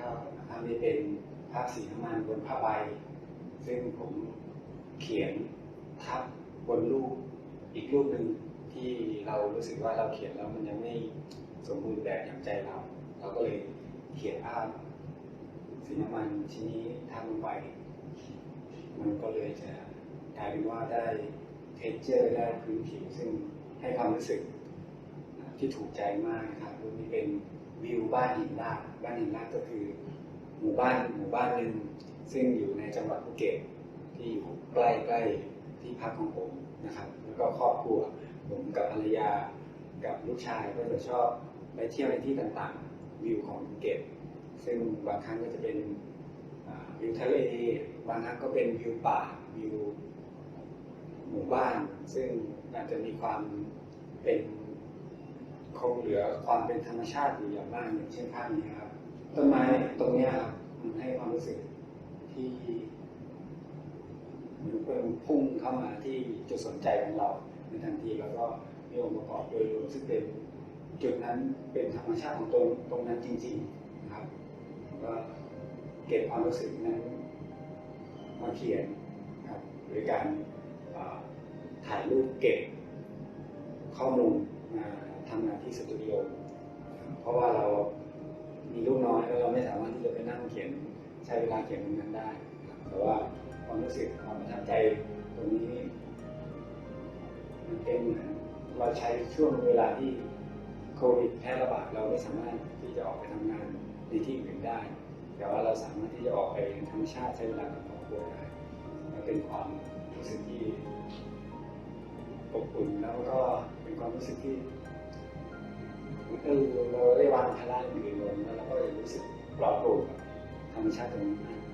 ครับภาพนี้เป็นภาพสีน้ำมันบนผ้าใบ ซึ่งผมเขียนทับบนรูปอีกรูปหนึ่งที่เรารู้สึกว่าเราเขียนแล้วมันยังไม่สมบูรณ์แบบอย่างใจเรา เราก็เลยเขียนภาพสีน้ำมันชิ้นนี้ทับลงไป มันก็เลยจะกลายเป็นว่าได้เท็กเจอร์ได้พื้นผิวซึ่งให้ความรู้สึกที่ถูกใจมากนะครับรูปนี้วิว บ้านหินลาดบ้านหินลาดก็คือ หมู่บ้านหมู่บ้านหนึ่งซึ่งอยู่ในจังหวัดภูเก็ตที่อยู่ใกล้ใกล้ที่พักของผมนะครับ แล้วก็ครอบครัวผมกับภรรยากับลูกชายก็จะชอบไปเที่ยวในที่ต่างๆ วิวของภูเก็ต ซึ่งบางครั้งก็จะเป็นวิวทะเลบางครั้งก็เป็นวิวป่าวิวหมู่บ้าน ซึ่งอาจจะมีความเป็น คงเหลือความเป็นธรรมชาติอยู่อย่างมากอย่างเช่นภาพนี้ครับต้นไม้ตรงเนี้ยครับมันให้ความรู้สึกที่มือนเป็นพุ่งเข้ามาที่จุดสนใจของเราในทันทีแล้วก็มีองค์ประกอบโดยรวมซึ่งเป็นจุดนั้นเป็นธรรมชาติของตรงตรงนั้นจริงๆนะครับก็เก็บความรู้สึกนั้นมาเขียนครับโดยการถ่ายรูปเก็บข้อมูล ที่สตูดิโอเพราะว่าเรามีลูกน้อยแล้วเราไม่สามารถที่จะไปนั่งเขียนใช้เวลาเขียนตรงนั้นได้แต่ว่าความรู้สึกความประทับใจตรงนี้มันเป็นเหมือนเราใช้ช่วงเวลาที่โควิดแพร่ระบาดเราไม่สามารถที่จะออกไปทำงานในที่อื่นได้ แต่ว่าเราสามารถที่จะออกไปธรรมชาติใช้เวลากับครอบครัวได้มันเป็นความรู้สึกที่อบอุ่นแล้วก็เป็นความรู้สึกที่ เออเราได้วางภาระอื่นลงแล้วเราก็เลยรู้สึกปลอดโปร่งกับธรรมชาติตรงนี้มาก